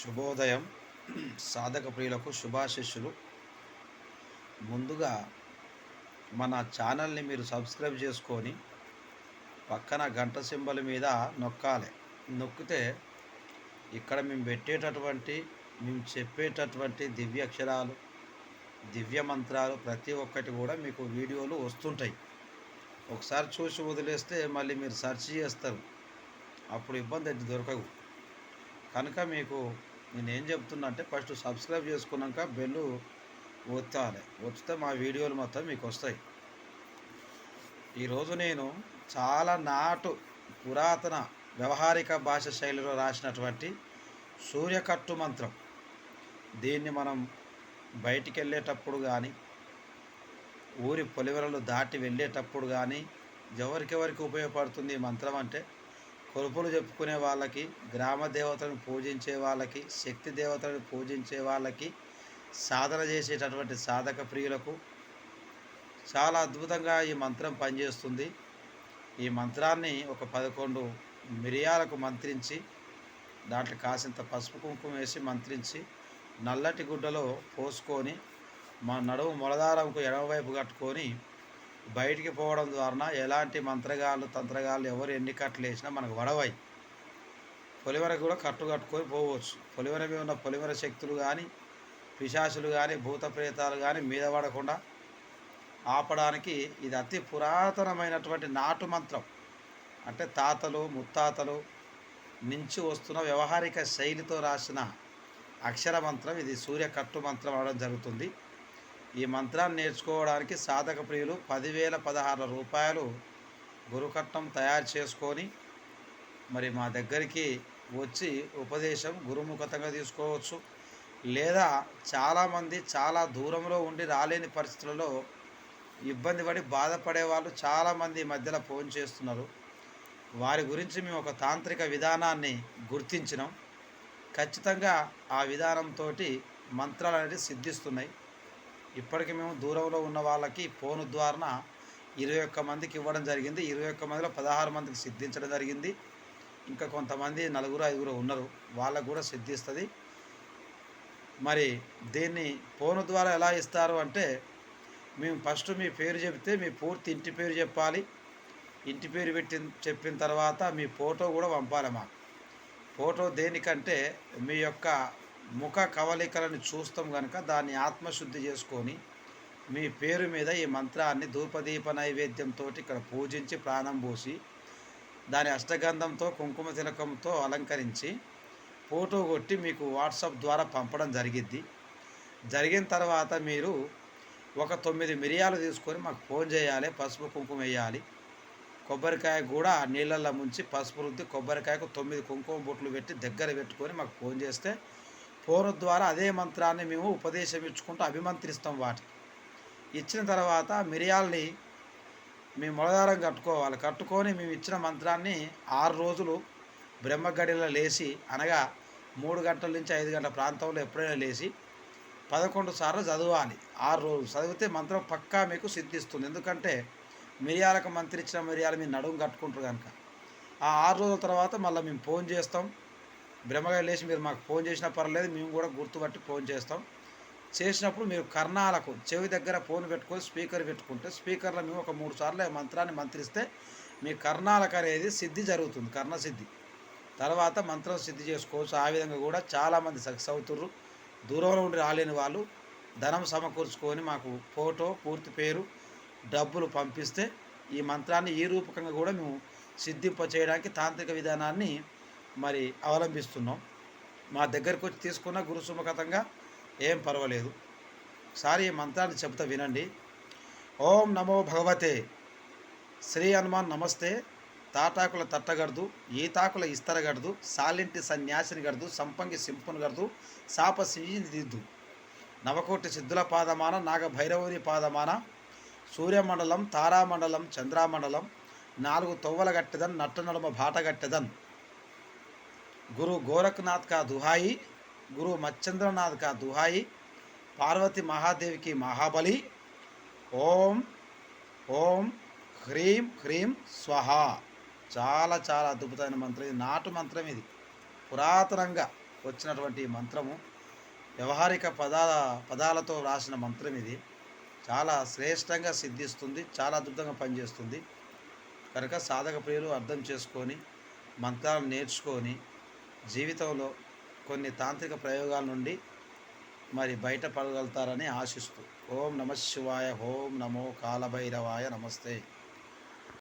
శుభోదయం. సాధక ప్రియులకు శుభాశిష్యులు. ముందుగా మన ఛానల్ని మీరు సబ్స్క్రైబ్ చేసుకొని పక్కన గంట సింబల్ మీద నొక్కాలి. నొక్కితే ఇక్కడ మేము పెట్టేటటువంటి మేము చెప్పేటటువంటి దివ్యాక్షరాలు దివ్య మంత్రాలు ప్రతి ఒక్కటి కూడా మీకు వీడియోలు వస్తుంటాయి. ఒకసారి చూసి వదిలేస్తే మళ్ళీ మీరు సెర్చ్ చేస్తారు. అప్పుడు ఇబ్బంది అది దొరకవు కనుక మీకు నేను ఏం చెప్తున్నా అంటే ఫస్ట్ సబ్స్క్రైబ్ చేసుకున్నాక బెల్లు ఒత్తాలి. ఒత్తితే మా వీడియోలు మొత్తం మీకు వస్తాయి. ఈరోజు నేను చాలా నాటు పురాతన వ్యవహారిక భాష శైలిలో రాసినటువంటి సూర్యకట్టు మంత్రం. దీన్ని మనం బయటికి వెళ్ళేటప్పుడు కానీ ఊరి పొలివరలు దాటి వెళ్ళేటప్పుడు కానీ ఎవరికెవరికి ఉపయోగపడుతుంది ఈ మంత్రం అంటే కొలుపులు చెప్పుకునే వాళ్ళకి గ్రామ దేవతలను పూజించే వాళ్ళకి శక్తి దేవతలను పూజించే వాళ్ళకి సాధన చేసేటటువంటి సాధక ప్రియులకు చాలా అద్భుతంగా ఈ మంత్రం పనిచేస్తుంది. ఈ మంత్రాన్ని ఒక పదకొండు మిరియాలకు మంత్రించి దాంట్లో కాసింత పసుపు కుంకుమ వేసి మంత్రించి నల్లటి గుడ్డలో పోసుకొని మా నడుము మొలదారంకు ఎడమవైపు కట్టుకొని బయటికి పోవడం ద్వారా ఎలాంటి మంత్రగాళ్ళు తంత్రగాళ్ళు ఎవరు ఎన్ని కట్టలు వేసినా మనకు వడవాయి. పొలిమరకు కూడా కట్టు కట్టుకొని పోవచ్చు. పొలిమర మీద ఉన్న పొలివర శక్తులు కానీ పిశాసులు కానీ భూత ప్రేతాలు కానీ మీద పడకుండా ఆపడానికి ఇది అతి పురాతనమైనటువంటి నాటు మంత్రం. అంటే తాతలు ముత్తాతలు నుంచి వస్తున్న వ్యవహారిక శైలితో రాసిన అక్షర మంత్రం. ఇది సూర్య కట్టు మంత్రం అవడం జరుగుతుంది. ఈ మంత్రాన్ని నేర్చుకోవడానికి సాధక ప్రియులు పదివేల పదహారు రూపాయలు గురుకట్నం తయారు చేసుకొని మరి మా దగ్గరికి వచ్చి ఉపదేశం గురుముఖతంగా తీసుకోవచ్చు. లేదా చాలామంది చాలా దూరంలో ఉండి రాలేని పరిస్థితులలో ఇబ్బంది పడి బాధపడే వాళ్ళు చాలామంది మధ్యలో ఫోన్ చేస్తున్నారు. వారి గురించి మేము ఒక తాంత్రిక విధానాన్ని గుర్తించినాం. ఖచ్చితంగా ఆ విధానంతో మంత్రాలు అనేది సిద్ధిస్తున్నాయి. ఇప్పటికి మేము దూరంలో ఉన్న వాళ్ళకి ఫోన్ ద్వారా ఇరవై ఒక్క మందికి ఇవ్వడం జరిగింది. ఇరవై ఒక్క మందిలో పదహారు మందికి సిద్ధించడం జరిగింది. ఇంకా కొంతమంది నలుగురు ఐదుగురు ఉన్నారు. వాళ్ళకు కూడా సిద్ధిస్తుంది. మరి దీన్ని ఫోన్ ద్వారా ఎలా ఇస్తారు అంటే మేము ఫస్ట్ మీ పేరు చెప్తే మీ పూర్తి ఇంటి పేరు చెప్పాలి. ఇంటి పేరు పెట్టి చెప్పిన తర్వాత మీ ఫోటో కూడా పంపాలి మాకు. ఫోటో దేనికంటే మీ యొక్క ముఖ కవలికలను చూస్తాం కనుక దాన్ని ఆత్మశుద్ధి చేసుకొని మీ పేరు మీద ఈ మంత్రాన్ని ధూపదీప నైవేద్యంతో ఇక్కడ పూజించి ప్రాణం పోసి దాని అష్టగంధంతో కుంకుమ తిలకంతో అలంకరించి ఫోటో కొట్టి మీకు వాట్సాప్ ద్వారా పంపడం జరిగిద్ది. జరిగిన తర్వాత మీరు ఒక తొమ్మిది మిరియాలు తీసుకొని మాకు ఫోన్ చేయాలి పసుపు కుంకుమ వేయాలి. కొబ్బరికాయ కూడా నీళ్ళల్లో ముంచి పసుపు రుద్ది కొబ్బరికాయకు తొమ్మిది కుంకుమ బొట్లు పెట్టి దగ్గర పెట్టుకొని మాకు ఫోన్ చేస్తే పూర్వ ద్వారా అదే మంత్రాన్ని మేము ఉపదేశం ఇచ్చుకుంటూ అభిమంత్రిస్తాం వాటికి ఇచ్చిన తర్వాత మిరియాల్ని మేము మొలదారం కట్టుకోవాలి. కట్టుకొని మేము ఇచ్చిన మంత్రాన్ని ఆరు రోజులు బ్రహ్మగడిలో లేచి అనగా మూడు గంటల నుంచి ఐదు గంటల ప్రాంతంలో ఎప్పుడైనా లేచి పదకొండు సార్లు చదవాలి. ఆరు రోజులు చదివితే మంత్రం పక్కా మీకు సిద్ధిస్తుంది. ఎందుకంటే మిరియాలకు ఇచ్చిన మిరియాలు మీరు నడుము కట్టుకుంటారు కనుక. ఆ ఆరు రోజుల తర్వాత మళ్ళీ మేము ఫోన్ చేస్తాం. బ్రహ్మగారు లేచి మీరు మాకు ఫోన్ చేసినా పర్లేదు మేము కూడా గుర్తుపట్టి ఫోన్ చేస్తాం. చేసినప్పుడు మీరు కర్ణాలకు చెవి దగ్గర ఫోన్ పెట్టుకొని స్పీకర్ పెట్టుకుంటే స్పీకర్లో మేము ఒక మూడు సార్లు మంత్రాన్ని మంత్రిస్తే మీ కర్ణాలకు అనేది సిద్ధి జరుగుతుంది కర్ణ సిద్ధి. తర్వాత మంత్రం సిద్ధి చేసుకోవచ్చు. ఆ విధంగా కూడా చాలామంది సక్సెస్ అవుతుర్రు. దూరంలో ఉండి రాలేని వాళ్ళు ధనం సమకూర్చుకొని మాకు ఫోటో పూర్తి పేరు డబ్బులు పంపిస్తే ఈ మంత్రాన్ని ఈ రూపకంగా కూడా మేము సిద్ధింప చేయడానికి తాంత్రిక విధానాన్ని మరి అవలంబిస్తున్నాం. మా దగ్గరకు వచ్చి తీసుకున్న గురు సుముఖతంగా ఏం పర్వాలేదు. సారి ఈ మంత్రాన్ని చెప్తా వినండి. ఓం నమో భగవతే. శ్రీ హనుమాన్ నమస్తే. తాటాకుల తట్టగడదు ఈతాకుల ఇస్తరగడదు సాలింటి సన్యాసిని గడదు సంపంగి సింపును గడదు శాప దిద్దు నవకోటి సిద్ధుల పాదమాన నాగభైరవుని పాదమాన సూర్యమండలం తారామండలం చంద్రామండలం నాలుగు తొవ్వల గట్టెదన్ నట్ట నడుమ బాట గట్టెదన్. గురు గోరఖనాథ్ కా దుహాయి గురు మచ్చంద్రనాథ్ కా దుహాయి పార్వతి మహాదేవికి మహాబలి. ఓం ఓం హ్రీం హ్రీం స్వహ. చాలా చాలా అద్భుతమైన మంత్రం ఇది. నాటు మంత్రం ఇది. పురాతనంగా వచ్చినటువంటి మంత్రము. వ్యవహారిక పదాల పదాలతో రాసిన మంత్రం ఇది. చాలా శ్రేష్టంగా సిద్ధిస్తుంది. చాలా అద్భుతంగా పనిచేస్తుంది. కనుక సాధక ప్రియులు అర్థం చేసుకొని మంత్రాలు నేర్చుకొని జీవితంలో కొన్ని తాంత్రిక ప్రయోగాల నుండి మరి బయటపడగలుగుతారని ఆశిస్తూ ఓం నమ శివాయ ఓం నమో కాలభైరవాయ నమస్తే.